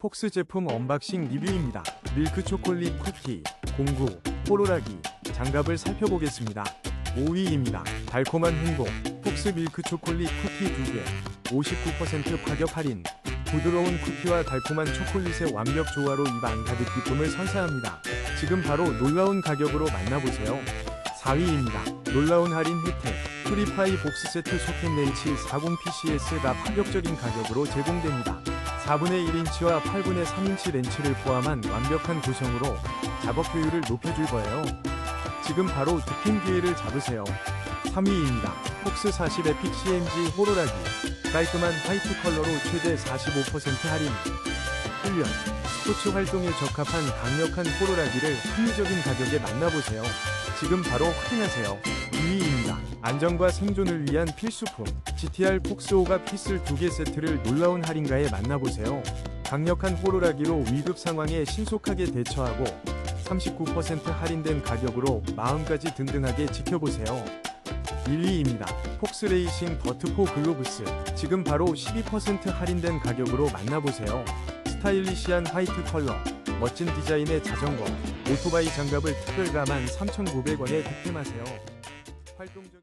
폭스 제품 언박싱 리뷰입니다. 밀크 초콜릿 쿠키, 공구, 호로라기, 장갑을 살펴보겠습니다. 5위입니다. 달콤한 행복, 폭스 밀크 초콜릿 쿠키 2개, 59% 가격 할인. 부드러운 쿠키와 달콤한 초콜릿의 완벽 조화로 입안 가득 기쁨을 선사합니다. 지금 바로 놀라운 가격으로 만나보세요. 4위입니다. 놀라운 할인 혜택. 프리파이 복스 세트 소켓 렌치 40PCS가 파격적인 가격으로 제공됩니다. 4분의 1인치와 8분의 3인치 렌치를 포함한 완벽한 구성으로 작업 효율을 높여줄 거예요. 지금 바로 득템 기회를 잡으세요. 3위입니다. 폭스 40 에픽 CMG 호로라기. 깔끔한 화이트 컬러로 최대 45% 할인. 훈련, 스포츠 활동에 적합한 강력한 호로라기를 합리적인 가격에 만나보세요. 지금 바로 확인하세요. 2위입니다. 안전과 생존을 위한 필수품 GTR 폭스5가 피슬 2개 세트를 놀라운 할인가에 만나보세요. 강력한 호루라기로 위급 상황에 신속하게 대처하고 39% 할인된 가격으로 마음까지 든든하게 지켜보세요. 1위입니다. 폭스레이싱 버트4 글로브스 지금 바로 12% 할인된 가격으로 만나보세요. 스타일리시한 화이트 컬러 멋진 디자인의 자전거 오토바이 장갑을 특별가만 3,900원에 득템하세요. 활동적